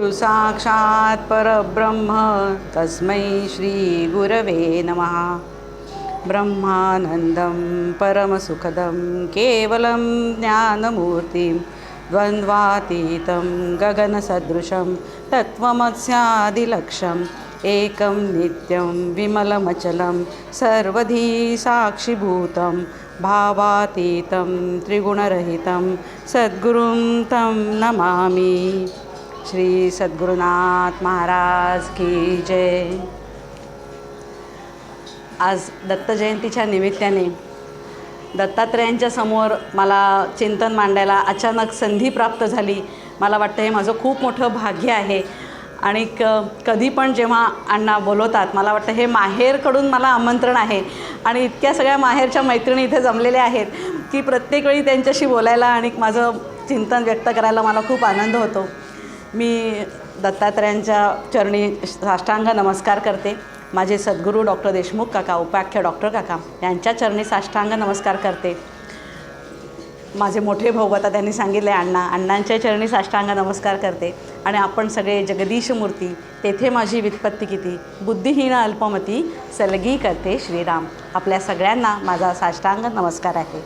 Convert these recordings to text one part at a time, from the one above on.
साक्षात् परब्रह्म तस्मै श्रीगुरवे नमः। ब्रह्मानन्दं परमसुखदं केवलं ज्ञानमूर्तिं द्वन्द्वातीतं गगनसदृशं तत्त्वमत्स्यादिलक्षम् एकं नित्यं विमलमचलं सर्वधी साक्षिभूतं भावातीतं त्रिगुणरहितं सद्गुरुं तं नमामि। श्री सद्गुरुनाथ महाराज की जय. आज दत्त जयंतीच्या निमित्ताने दत्तात्रेयांच्या समोर मला चिंतन मांडायला अचानक संधी प्राप्त झाली. मला वाटतं हे माझं खूप मोठं भाग्य आहे. आणि क कधी पण जेव्हा अण्णा बोलवतात मला वाटतं हे माहेरकडून मला आमंत्रण आहे. आणि इतक्या सगळ्या माहेरच्या मैत्रिणी इथे जमलेल्या आहेत की प्रत्येक वेळी त्यांच्याशी बोलायला आणि माझं चिंतन व्यक्त करायला मला खूप आनंद होतो. मी दत्तात्रयांच्या चरणी साष्टांग नमस्कार करते. माझे सद्गुरू डॉक्टर देशमुख काका उपाख्य डॉक्टर काका यांच्या चरणी साष्टांग नमस्कार करते. माझे मोठे भाऊ आता त्यांनी सांगितले अण्णा अण्णांच्या चरणी साष्टांग नमस्कार करते. आणि आपण सगळे जगदीश मूर्ती तेथे माझी वित्पत्ती किती? बुद्धिहीन अल्पमती सलगी करते श्रीराम. आपल्या सगळ्यांना माझा साष्टांग नमस्कार आहे.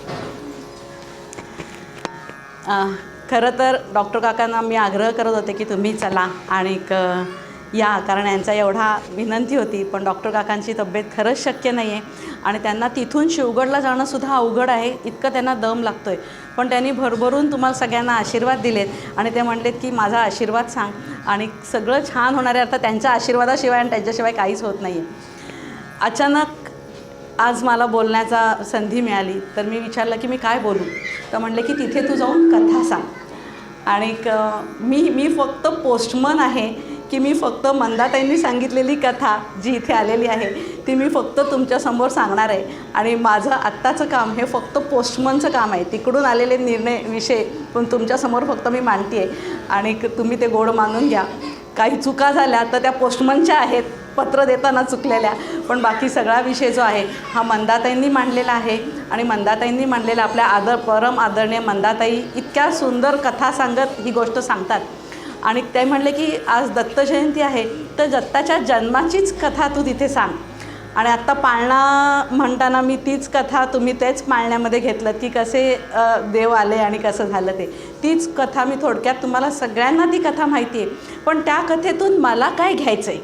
खरं तर डॉक्टर काकांना मी आग्रह करत होते की तुम्ही चला आणि या. कारण यांचा एवढा विनंती होती पण डॉक्टर काकांची तब्येत खरंच शक्य नाही आहे आणि त्यांना तिथून शिवगडला जाणंसुद्धा अवघड आहे इतकं त्यांना दम लागतो आहे पण त्यांनी भरभरून तुम्हाला सगळ्यांना आशीर्वाद दिलेत आणि ते म्हणलेत की माझा आशीर्वाद सांग. आणि सगळं छान होणार आहे. अर्थात त्यांच्या आशीर्वादाशिवाय आणि त्यांच्याशिवाय काहीच होत नाही आहे अचानक आज मला बोलण्याचा संधी मिळाली तर मी विचारलं की मी काय बोलू? तर म्हणलं की तिथे तू जाऊन कथा सांग. आणि मी मी फक्त पोस्टमन आहे की मी फक्त मंदाताईंनी सांगितलेली कथा जी इथे आलेली आहे ती मी फक्त तुमच्यासमोर सांगणार आहे. आणि माझं आत्ताचं काम हे फक्त पोस्टमनचं काम आहे. तिकडून आलेले निर्णय विषय पण तुमच्यासमोर फक्त मी मांडते आहे आणि तुम्ही ते गोड मानून घ्या. काही चुका झाल्या तर त्या पोस्टमनच्या आहेत पत्र देताना चुकलेल्या. पण बाकी सगळा विषय जो आहे हा मंदाताईंनी मांडलेला आहे. आणि मंदाताईंनी मांडलेला आपल्या आदर परम आदरणीय मंदाताई इतक्या सुंदर कथा सांगत ही गोष्ट सांगतात. आणि ते म्हणले की आज दत्त जयंती आहे तर दत्ताच्या जन्माचीच कथा तू तिथे सांग. आणि आत्ता पाळणा म्हणताना मी तीच कथा तुम्ही तेच पाळण्यामध्ये घेतलं. की कसे देव आले आणि कसं झालं ते. तीच कथा मी थोडक्यात तुम्हाला सगळ्यांना ती कथा माहिती आहे पण त्या कथेतून मला काय घ्यायचं आहे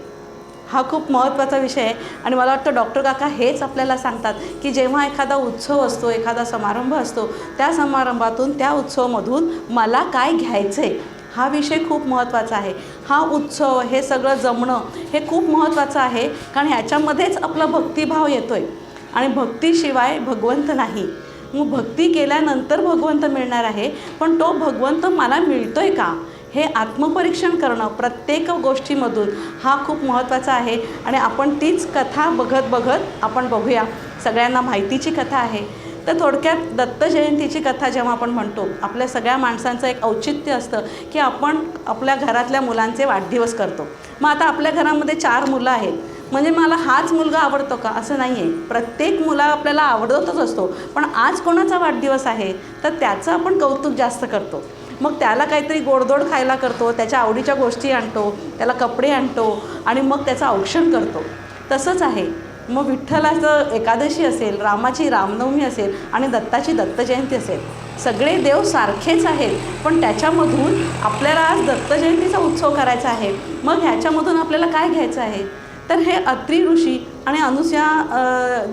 हा खूप महत्त्वाचा विषय आहे. आणि मला वाटतं डॉक्टर काका हेच आपल्याला सांगतात की जेव्हा एखादा उत्सव असतो एखादा समारंभ असतो त्या समारंभातून त्या उत्सवामधून मला काय घ्यायचं आहे हा विषय खूप महत्त्वाचा आहे. हा उत्सव हे सगळं जमणं हे खूप महत्त्वाचं आहे. कारण ह्याच्यामध्येच आपला भक्तिभाव येतो आहे आणि भक्तीशिवाय भगवंत नाही. मग भक्ती केल्यानंतर भगवंत मिळणार आहे. पण तो भगवंत मला मिळतो आहे का? हे आत्मपरीक्षण करणं प्रत्येक गोष्टीमधून हा खूप महत्त्वाचा आहे. आणि आपण तीच कथा बघत बघत आपण बघूया. सगळ्यांना माहितीची कथा आहे. तर थोडक्यात दत्त जयंतीची कथा जेव्हा आपण म्हणतो आपल्या सगळ्या माणसांचं एक औचित्य असतं की आपण आपल्या घरातल्या मुलांचे वाढदिवस करतो. मग आता आपल्या घरामध्ये चार मुलं आहेत. म्हणजे मला हाच मुलगा आवडतो का? असं नाही आहे प्रत्येक मुला आपल्याला आवडतच असतो. पण आज कोणाचा वाढदिवस आहे? तर त्याचं आपण कौतुक जास्त करतो. मग त्याला काहीतरी गोडधोड खायला करतो त्याच्या आवडीच्या गोष्टी आणतो त्याला कपडे आणतो आणि मग त्याचं औक्षण करतो. तसंच आहे. मग विठ्ठलाचं एकादशी असेल रामाची रामनवमी असेल आणि दत्ताची दत्तजयंती असेल. सगळे देव सारखेच आहेत पण त्याच्यामधून आपल्याला आज दत्तजयंतीचा उत्सव करायचा आहे. मग ह्याच्यामधून आपल्याला काय घ्यायचं आहे? तर हे अत्री ऋषी आणि अनुसया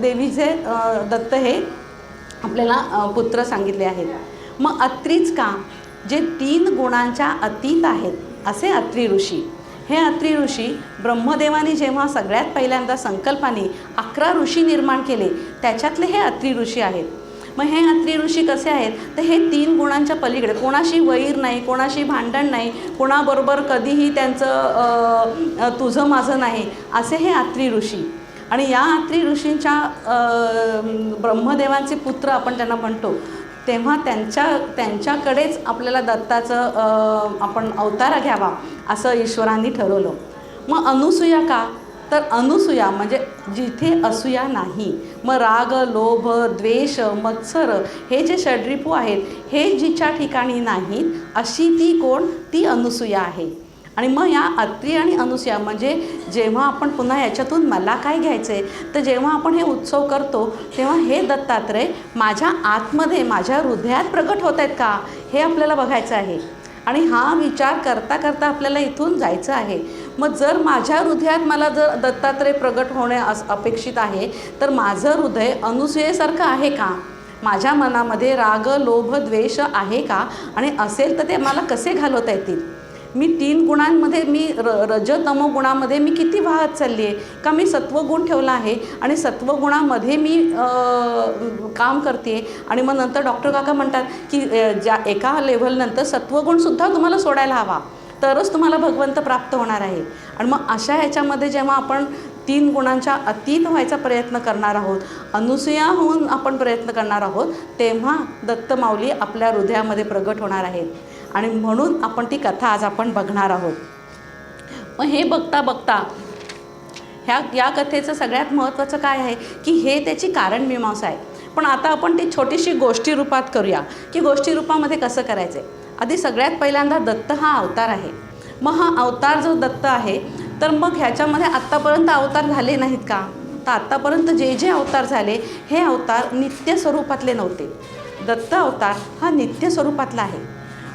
देवीचे दत्त हे आपल्याला पुत्र सांगितले आहेत. मग अत्रीच का? जे तीन गुणांच्या अतीत आहेत असे अत्री ऋषी. हे अत्री ऋषी ब्रह्मदेवाने जेव्हा सगळ्यात पहिल्यांदा संकल्पाने अकरा ऋषी निर्माण केले त्याच्यातले हे अत्री ऋषी आहेत. मग हे अत्री ऋषी कसे आहेत? तर हे तीन गुणांच्या पलीकडे कोणाशी वैर नाही कोणाशी भांडण नाही कोणाबरोबर कधीही त्यांचं तुझं माझं नाही असे हे अत्री ऋषी. आणि या अत्री ऋषींच्या ब्रह्मदेवांचे पुत्र आपण त्यांना म्हणतो. तेव्हा त्यांच्या त्यांच्याकडेच आपल्याला दत्ताचं आपण अवतार घ्यावा असं ईश्वरांनी ठरवलं. मग अनुसूया का? तर अनुसूया म्हणजे जिथे असूया नाही. मग राग लोभ द्वेष मत्सर हे जे षड्रिपू आहेत हे जिच्या ठिकाणी नाहीत अशी ती कोण? ती अनुसूया आहे. आणि मग या अत्री आणि अनुसया म्हणजे जेव्हा आपण पुन्हा याच्यातून मला काय घ्यायचं आहे तर जेव्हा आपण हे उत्सव करतो तेव्हा हे दत्तात्रय माझ्या आतमध्ये माझ्या हृदयात प्रकट होत आहेत का? हे आपल्याला बघायचं आहे. आणि हा विचार करता करता आपल्याला इथून जायचं आहे. मग जर माझ्या हृदयात मला जर दत्तात्रय प्रगट होणे अस अपेक्षित आहे तर माझं हृदय अनुसूयेसारखं आहे का? माझ्या मनामध्ये राग लोभ द्वेष आहे का? आणि असेल तर ते मला कसे घालवता येतील? मी तीन गुणांमध्ये मी र रजतम गुणामध्ये मी किती वाहत चालली आहे? का मी सत्वगुण ठेवला आहे? आणि सत्वगुणामध्ये मी आ, काम करते आणि मग नंतर डॉक्टर काका म्हणतात की ज्या एका लेव्हलनंतर सत्वगुणसुद्धा तुम्हाला सोडायला हवा. तरच तुम्हाला भगवंत प्राप्त होणार आहे. आणि मग अशा ह्याच्यामध्ये जेव्हा आपण तीन गुणांच्या अतीत व्हायचा प्रयत्न करणार आहोत अनुसूया होऊन आपण प्रयत्न करणार आहोत तेव्हा दत्त माऊली आपल्या हृदयामध्ये प्रगट होणार आहेत. आणि म्हणून आपण ती कथा आज आपण बघणार आहोत. मग हे बघता बघता ह्या या कथेचं सगळ्यात महत्त्वाचं काय आहे की हे त्याची कारण मीमांसा आहे. पण आता आपण ती छोटीशी गोष्टी रूपात करूया. की गोष्टी रूपामध्ये कसं करायचं आहे आधी सगळ्यात पहिल्यांदा दत्त हा अवतार आहे. मग हा अवतार जो दत्त आहे तर मग ह्याच्यामध्ये आत्तापर्यंत अवतार झाले नाहीत का? तर आत्तापर्यंत जे जे अवतार झाले हे अवतार नित्य स्वरूपातले नव्हते. दत्त अवतार हा नित्य स्वरूपातला आहे.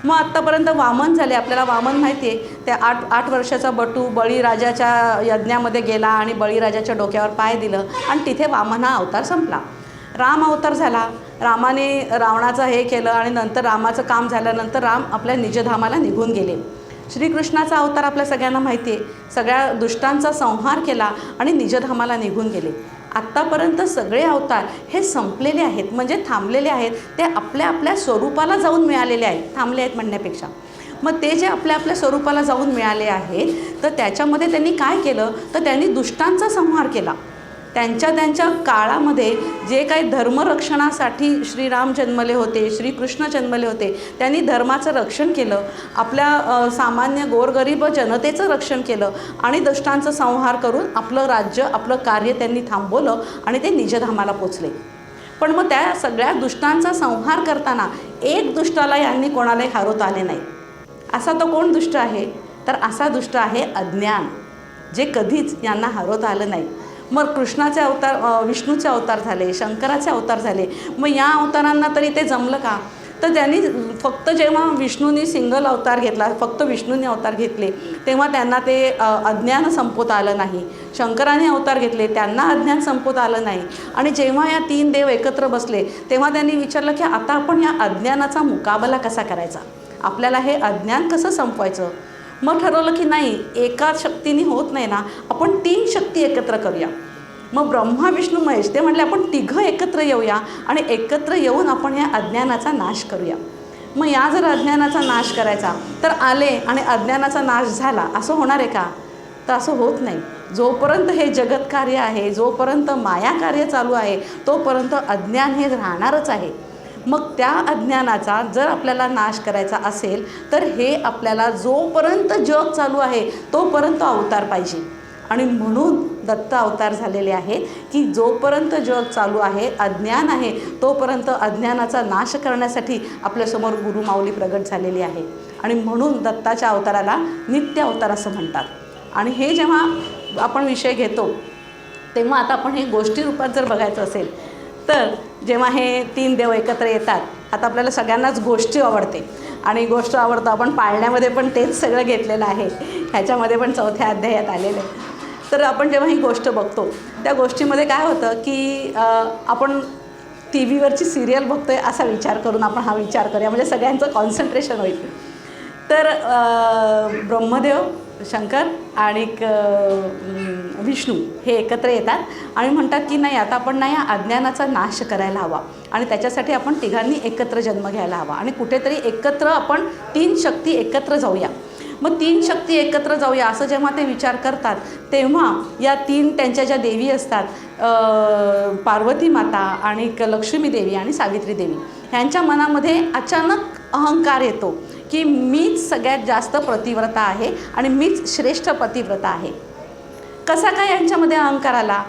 मग आत्तापर्यंत वामन झाले. आपल्याला वामन माहिती आहे त्या आठ आठ वर्षाचा बटू बळीराजाच्या यज्ञामध्ये गेला आणि बळीराजाच्या डोक्यावर पाय दिलं आणि तिथे वामन हा अवतार संपला. राम अवतार झाला. रामाने रावणाचं हे केलं आणि नंतर रामाचं काम झाल्यानंतर राम आपल्या निजधामाला निघून गेले. श्रीकृष्णाचा अवतार आपल्या सगळ्यांना माहिती आहे सगळ्या दुष्टांचा संहार केला आणि निजधामाला निघून गेले. आत्तापर्यंत सगळे अवतार हे संपलेले आहेत म्हणजे थांबलेले आहेत. ते आपल्या आपल्या स्वरूपाला जाऊन मिळालेले आहेत थांबले आहेत म्हणण्यापेक्षा. मग ते जे आपल्या आपल्या स्वरूपाला जाऊन मिळाले आहेत तर त्याच्यामध्ये त्यांनी काय केलं? तर त्यांनी दुष्टांचा संहार केला. त्यांच्या त्यांच्या काळामध्ये जे काही धर्मरक्षणासाठी श्रीराम जन्मले होते श्रीकृष्ण जन्मले होते त्यांनी धर्माचं रक्षण केलं आपल्या सामान्य गोरगरीब जनतेचं रक्षण केलं आणि दुष्टांचं संहार करून आपलं राज्य आपलं कार्य त्यांनी थांबवलं आणि ते निजधामाला पोचले. पण मग त्या सगळ्या दुष्टांचा संहार करताना एक दुष्टाला यांनी कोणालाही हरवता आले नाही. असा तो कोण दुष्ट आहे? तर असा दुष्ट आहे अज्ञान जे कधीच यांना हरवता आलं नाही. मग कृष्णाचे अवतार विष्णूचे अवतार झाले शंकराचे अवतार झाले. मग या अवतारांना तरी ते जमलं का? तर त्यांनी फक्त जेव्हा विष्णूंनी सिंगल अवतार घेतला फक्त विष्णूंनी अवतार घेतले तेव्हा त्यांना ते अज्ञान संपवता आलं नाही. शंकराने अवतार घेतले त्यांना अज्ञान संपवता आलं नाही. आणि जेव्हा या तीन देव एकत्र बसले तेव्हा त्यांनी विचारलं की आता आपण या अज्ञानाचा मुकाबला कसा करायचा? आपल्याला हे अज्ञान कसं संपवायचं? मग ठरवलं की नाही एका शक्तीने होत नाही ना आपण तीन शक्ती एकत्र करूया. मग ब्रह्मा विष्णू महेश ते म्हटले आपण तिघं एकत्र येऊया आणि एकत्र येऊन आपण या अज्ञानाचा नाश करूया. मग या जर अज्ञानाचा नाश करायचा तर आले आणि अज्ञानाचा नाश झाला असं होणार आहे का? तर असं होत नाही. जोपर्यंत हे जगत कार्य आहे जोपर्यंत माया कार्य चालू आहे तोपर्यंत अज्ञान हे राहणारच आहे. मग त्या अज्ञानाचा जर आपल्याला नाश करायचा असेल तर हे आपल्याला जोपर्यंत जग चालू आहे तोपर्यंत अवतार पाहिजे. आणि म्हणून दत्त अवतार झालेले आहेत की जोपर्यंत जग चालू आहे अज्ञान आहे तोपर्यंत अज्ञानाचा नाश करण्यासाठी आपल्यासमोर गुरुमाऊली प्रगट झालेली आहे. आणि म्हणून दत्ताच्या अवताराला नित्य अवतार असं म्हणतात. आणि हे जेव्हा आपण विषय घेतो तेव्हा आता आपण हे गोष्टी रूपात जर बघायचं असेल तर जेव्हा हे तीन देव एकत्र येतात आता आपल्याला सगळ्यांनाच गोष्टी आवडते. आणि गोष्ट आवडतं आपण पाळण्यामध्ये पण तेच सगळं घेतलेलं आहे. ह्याच्यामध्ये पण चौथ्या अध्यायात आलेलं आहे. तर आपण जेव्हा ही गोष्ट बघतो त्या गोष्टीमध्ये काय होतं की आपण टी व्हीवरची सिरियल बघतो आहे असा विचार करून आपण हा विचार करूया. म्हणजे सगळ्यांचं कॉन्सन्ट्रेशन होईल. तर ब्रह्मदेव शंकर आणि क- विष्णू हे एकत्र येतात आणि म्हणतात की नाही आता आपण नाही या अज्ञानाचा नाश करायला हवा आणि त्याच्यासाठी आपण तिघांनी एकत्र जन्म घ्यायला हवा आणि कुठेतरी एकत्र आपण तीन शक्ती एकत्र जाऊया. मग तीन शक्ती एकत्र जाऊया असं जेव्हा ते विचार करतात तेव्हा या तीन त्यांच्या ज्या देवी असतात पार्वती माता आणि लक्ष्मी देवी आणि सावित्री देवी ह्यांच्या मनामध्ये अचानक अहंकार येतो. की मीच सगळ्यात जास्त प्रतिव्रता आहे आणि मीच श्रेष्ठ पतिव्रता आहे. कसा काय यांच्यामध्ये अहंकार आला?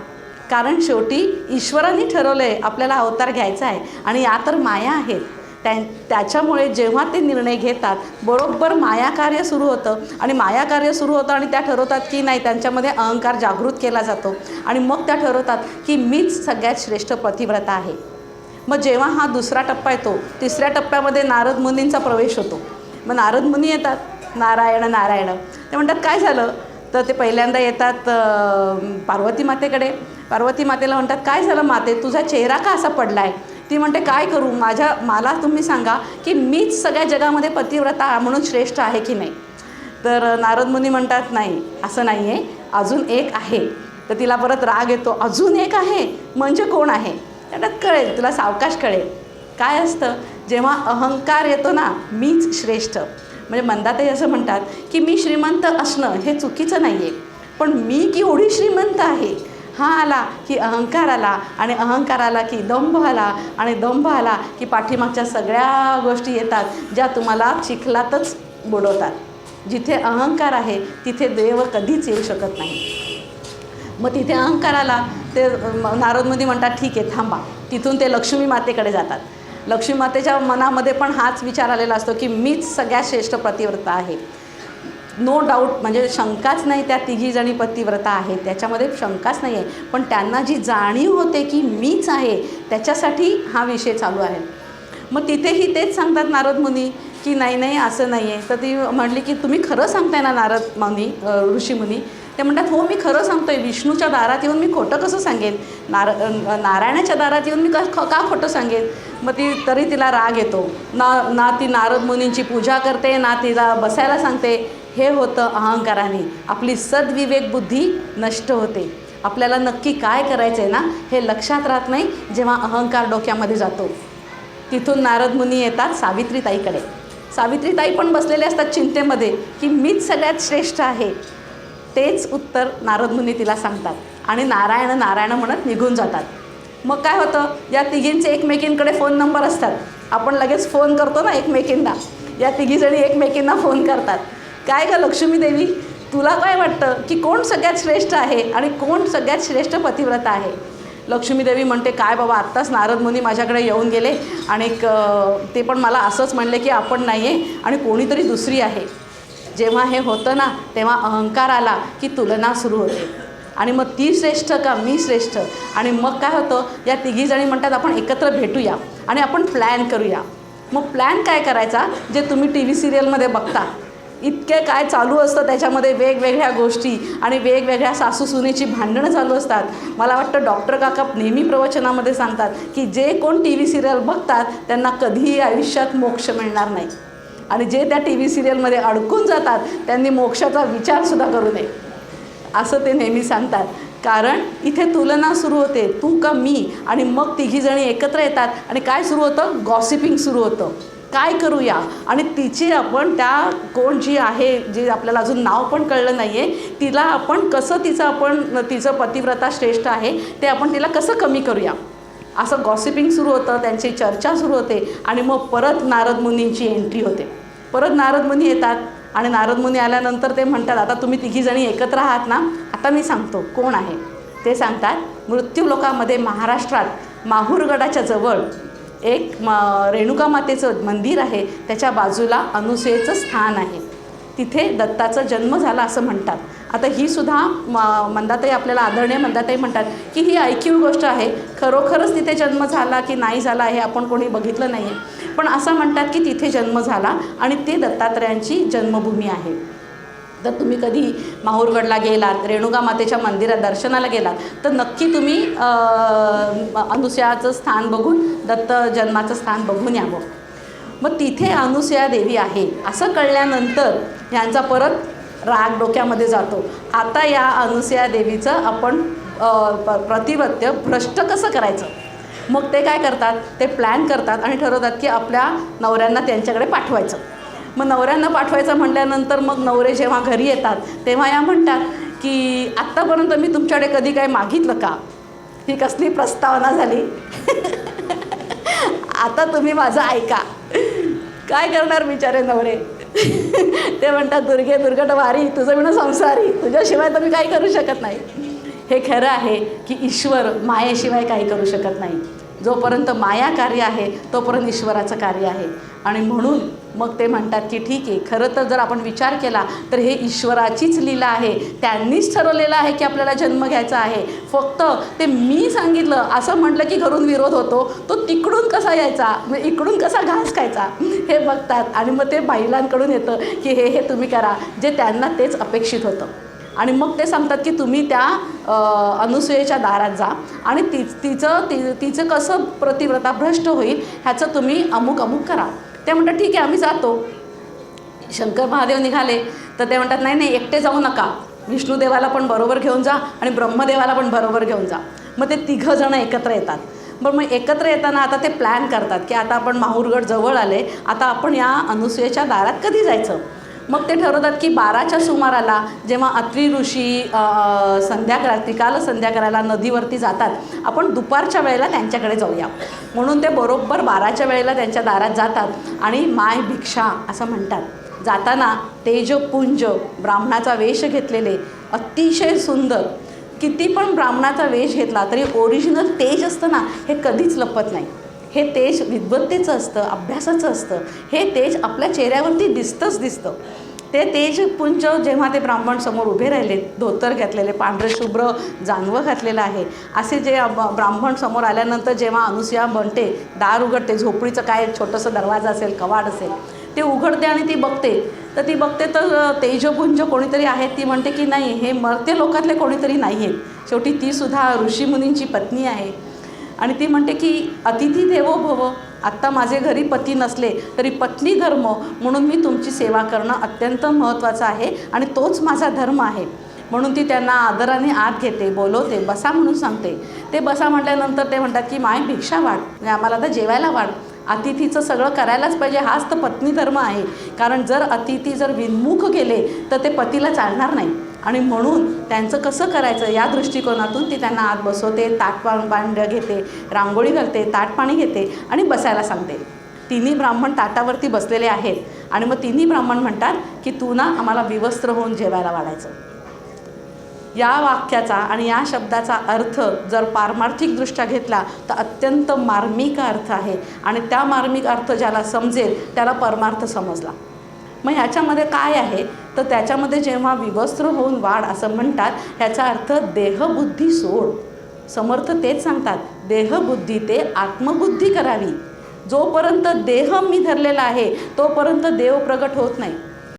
कारण शेवटी ईश्वरांनी ठरवलं आहे आपल्याला अवतार घ्यायचा आहे आणि या तर माया आहेत. त्या त्याच्यामुळे जेव्हा ते निर्णय घेतात बरोबर माया कार्य सुरू होतं आणि मायाकार्य सुरू होतं आणि त्या ठरवतात की नाही त्यांच्यामध्ये अहंकार जागृत केला जातो आणि मग त्या ठरवतात की मीच सगळ्यात श्रेष्ठ प्रतिव्रता आहे. मग जेव्हा हा दुसरा टप्पा येतो तिसऱ्या टप्प्यामध्ये नारद मुनींचा प्रवेश होतो. मग नारद मुनी येतात. नारायण नारायण. ते म्हणतात काय झालं? तर ते पहिल्यांदा येतात पार्वती मातेकडे. पार्वती मातेला म्हणतात काय झालं माते? तुझा चेहरा का असा पडला आहे ती म्हणते काय करू? माझ्या मला तुम्ही सांगा की मीच सगळ्या जगामध्ये पतिव्रता म्हणून श्रेष्ठ आहे की नाही? तर नारद मुनी म्हणतात नाही असं नाही आहे अजून एक आहे. तर तिला परत राग येतो अजून एक आहे? म्हणजे कोण आहे? त्यात कळेल तुला सावकाश कळेल. काय असतं? जेव्हा अहंकार येतो ना मीच श्रेष्ठ. म्हणजे मंदाताई असं म्हणतात की मी श्रीमंत असणं हे चुकीचं नाही आहे पण मी की एवढी श्रीमंत आहे? हा आला की अहंकार आला आणि अहंकार आला की दंभ आला आणि दंभ आला की पाठीमागच्या सगळ्या गोष्टी येतात ज्या तुम्हाला चिखलातच बुडवतात. जिथे अहंकार आहे तिथे देव कधीच येऊ शकत नाही. मग तिथे अहंकार आला ते म- म्हणतात ठीक आहे थांबा. तिथून ते लक्ष्मी मातेकडे जातात. लक्ष्मी मातेच्या मनामध्ये पण हाच विचार आलेला असतो की मीच सगळ्यात श्रेष्ठ पतिव्रता आहे. नो डाऊट म्हणजे शंकाच नाही त्या तिघी जणी पतिव्रता आहेत त्याच्यामध्ये शंकाच नाही आहे पण त्यांना जी जाणीव होते की मीच आहे त्याच्यासाठी हा विषय चालू आहे. मग तिथेही तेच सांगतात नारद मुनी की नाही नाही असं नाही आहे तर ती म्हणली की तुम्ही खरं सांगताय ना नारद मुनी ऋषीमुनी ते म्हणतात हो मी खरं सांगतो आहे विष्णूच्या दारात येऊन मी खोटं कसं सांगेन? नार नारायणाच्या दारात येऊन मी क ख- का खोटं सांगेन? मग ती तरी तिला राग येतो. ना ना ती नारद मुनींची पूजा करते ना तिला बसायला सांगते. हे होतं अहंकाराने. आपली सद्विवेक बुद्धी नष्ट होते. आपल्याला नक्की काय करायचं आहे ना हे लक्षात राहत नाही जेव्हा अहंकार डोक्यामध्ये जातो. तिथून नारद मुनी येतात सावित्रीताईकडे. सावित्रीताई पण बसलेले असतात चिंतेमध्ये की मीच सगळ्यात श्रेष्ठ आहे. तेच उत्तर नारद मुनी तिला सांगतात. आणि नारायण नारायण म्हणत निघून जातात. मग काय होतं? या तिघींचे एकमेकींकडे फोन नंबर असतात. आपण लगेच फोन करतो ना एकमेकींना. या तिघीजणी एकमेकींना फोन करतात. काय का लक्ष्मी देवी? तुला काय वाटतं की कोण सगळ्यात श्रेष्ठ आहे आणि कोण सगळ्यात श्रेष्ठ पतिव्रता आहे? लक्ष्मीदेवी म्हणते काय बाबा आत्ताच नारद मुनी माझ्याकडे येऊन गेले आणि ते पण मला असंच म्हणले की आपण नाही आहे आणि कोणीतरी दुसरी आहे. जेव्हा हे होतं ना तेव्हा अहंकार आला की तुलना सुरू होते. आणि मग ती श्रेष्ठ का मी श्रेष्ठ? आणि मग काय होतं या तिघीजणी म्हणतात आपण एकत्र भेटूया आणि आपण प्लॅन करूया. मग प्लॅन काय करायचा? जे तुम्ही टी व्ही सिरियलमध्ये बघता. इतके काय चालू असतं त्याच्यामध्ये वेगवेगळ्या गोष्टी आणि वेगवेगळ्या सासू सुनेची भांडणं चालू असतात. मला वाटतं डॉक्टर काका नेहमी प्रवचनामध्ये सांगतात की जे कोण टी व्ही सिरियल बघतात त्यांना कधीही आयुष्यात मोक्ष मिळणार नाही. आणि जे त्या टी व्ही सिरियलमध्ये अडकून जातात त्यांनी मोक्षाचा विचारसुद्धा करू नये. असं ते नेहमी सांगतात. कारण इथे तुलना सुरू होते तू का मी? आणि मग तिघीजणी एकत्र येतात. आणि काय सुरू होतं? गॉसिपिंग सुरू होतं. काय करूया आणि तिची आपण त्या कोण जी आहे जी आपल्याला अजून नाव पण कळलं नाही आहे तिला आपण कसं तिचं आपण तिचं पतिव्रता श्रेष्ठ आहे ते आपण तिला कसं कमी करूया? असं गॉसिपिंग सुरू होतं त्यांची चर्चा सुरू होते आणि मग परत नारद मुनींची एंट्री होते. परत नारद मुनी येतात आणि नारद मुनी आल्यानंतर ते म्हणतात आता तुम्ही तिघीजणी एकत्र आहात ना आता मी सांगतो कोण आहे? ते सांगतात मृत्यूलोकामध्ये महाराष्ट्रात माहूरगडाच्या जवळ एक म रेणुका मातेचं मंदिर आहे त्याच्या बाजूला अनुसूयेचं स्थान आहे. तिथे दत्ताचा जन्म झाला असं म्हणतात. आता ही सुद्धा म मंदाताई आपल्याला आदरणीय मंदाताई म्हणतात की ही ऐकीव गोष्ट आहे. खरोखरच तिथे जन्म झाला की नाही झाला हे आपण कोणी बघितलं नाही आहे पण असं म्हणतात की तिथे जन्म झाला आणि ते दत्तात्रयांची जन्मभूमी आहे. तर तुम्ही कधी माहूरगडला गेलात रेणुका मातेच्या मंदिरात दर्शनाला गेलात तर नक्की तुम्ही अनुसयाचं स्थान बघून दत्त जन्माचं स्थान बघून यावं. मग तिथे अनुसया देवी आहे असं कळल्यानंतर यांचा परत राग डोक्यामध्ये जातो. आता या अनुसया देवीचं आपण प्रतिपत्य भ्रष्ट कसं करायचं? मग ते काय करतात? ते प्लॅन करतात आणि ठरवतात की आपल्या नवऱ्यांना त्यांच्याकडे पाठवायचं. मग नवऱ्यांना पाठवायचं म्हटल्यानंतर मग नवरे जेव्हा घरी येतात तेव्हा या म्हणतात की आत्तापर्यंत मी तुमच्याकडे कधी काय मागितलं का? ही कसली प्रस्तावना झाली. आता तुम्ही माझं ऐका. काय करणार बिचारे नवरे? ते म्हणतात दुर्गे दुर्गट वारी तुझं विणं संसारी. तुझ्याशिवाय तर मी काही करू शकत नाही. हे खरं आहे की ईश्वर मायेशिवाय काही करू शकत नाही. जोपर्यंत माया कार्य आहे तोपर्यंत ईश्वराचं कार्य आहे. आणि म्हणून मग ते म्हणतात की ठीक आहे खरं तर जर आपण विचार केला तर हे ईश्वराचीच लीला आहे. त्यांनीच ठरवलेलं आहे की आपल्याला जन्म घ्यायचा आहे. फक्त ते मी सांगितलं असं म्हटलं की घरून विरोध होतो तो तिकडून कसा यायचा? म्हणजे इकडून कसा घास खायचा? हे बघतात. आणि मग ते महिलांकडून येतं की हे हे तुम्ही करा. जे त्यांना तेच अपेक्षित होतं. आणि मग ते सांगतात की तुम्ही त्या अनुसुयेच्या अनुसूयेच्या दारात जा. आणि ती तिचं ति तिचं कसं प्रतिव्रता भ्रष्ट होईल ह्याचं तुम्ही अमुक अमुक करा. ते म्हणतात ठीक आहे आम्ही जातो. शंकर महादेव निघाले. तर ते म्हणतात नाही नाही एकटे जाऊ नका. विष्णुदेवाला पण बरोबर घेऊन जा आणि ब्रह्मदेवाला पण बरोबर घेऊन जा. मग ते तिघंजणं एकत्र येतात. पण मग एकत्र येताना आता ते प्लॅन करतात की आता आपण माहूरगड जवळ आले. आता आपण या अनुसूयेच्या दारात कधी जायचं? मग ते ठरवतात की बाराच्या सुमाराला जेव्हा अत्रि ऋषी संध्याकाळ त्रिकाल संध्याकाळाला नदीवरती जातात आपण दुपारच्या वेळेला त्यांच्याकडे जाऊया. म्हणून ते बरोबर बाराच्या वेळेला त्यांच्या दारात जातात आणि माय भिक्षा असं म्हणतात. जाताना तेजपुंज ब्राह्मणाचा वेश घेतलेले अतिशय सुंदर. किती पण ब्राह्मणाचा वेश घेतला तरी ओरिजिनल तेज असतं ना हे कधीच लपत नाही. हे तेज विद्वत्तेचं असतं अभ्यासाचं असतं. हे तेज आपल्या चेहऱ्यावरती दिसतंच दिसतं. ते तेजपुंज जेव्हा ते ब्राह्मण समोर उभे राहिले धोतर घातलेले पांढरे शुभ्र जानवं घातलेलं आहे. असे जे ब्राह्मण समोर आल्यानंतर जेव्हा अनुसया म्हणते दार उघडते झोपडीचं काय छोटंसं दरवाजा असेल कवाड असेल ते उघडते आणि ती बघते. तर ती बघते तर तेजपुंज कोणीतरी आहे ती म्हणते की नाही हे मर्त्य लोकातले कोणीतरी नाही आहेत शेवटी ती सुद्धा ऋषीमुनींची पत्नी आहे. आणि ती म्हणते की अतिथी देवो भव आत्ता माझे घरी पती नसले तरी पत्नी धर्म म्हणून मी तुमची सेवा करणं अत्यंत महत्त्वाचं आहे आणि तोच माझा धर्म आहे. म्हणून ती त्यांना आदराने आत घेते बोलवते बसा म्हणून सांगते. ते बसा म्हटल्यानंतर ते म्हणतात की माय भिक्षा वाढ म्हणजे आम्हाला तर जेवायला वाढ. अतिथीचं सगळं करायलाच पाहिजे हाच तर पत्नी धर्म आहे. कारण जर अतिथी जर विन्मुख गेले तर ते पतीला चालणार नाही. आणि म्हणून त्यांचं कसं करायचं या दृष्टिकोनातून ती त्यांना आत बसवते ताट पा घेते रांगोळी घालते ताट पाणी घेते आणि बसायला सांगते. तिन्ही ब्राह्मण ताटावरती बसलेले आहेत आणि मग तिन्ही ब्राह्मण म्हणतात की तू ना आम्हाला विवस्त्र होऊन जेवायला वाढायचं. या वाक्याचा आणि या शब्दाचा अर्थ जर पारमार्थिकदृष्ट्या घेतला तर अत्यंत मार्मिक अर्थ आहे आणि त्या मार्मिक अर्थ ज्याला समजेल त्याला परमार्थ समजला. मग ह्याच्यामध्ये काय आहे? तर त्याच्यामध्ये जेव्हा विवस्त्र होऊन वाढ असं म्हणतात ह्याचा अर्थ देहबुद्धी सोड. समर्थ तेच सांगतात देहबुद्धी ते आत्मबुद्धी करावी. जोपर्यंत देह मी धरलेला आहे तोपर्यंत देव प्रगट होत नाही.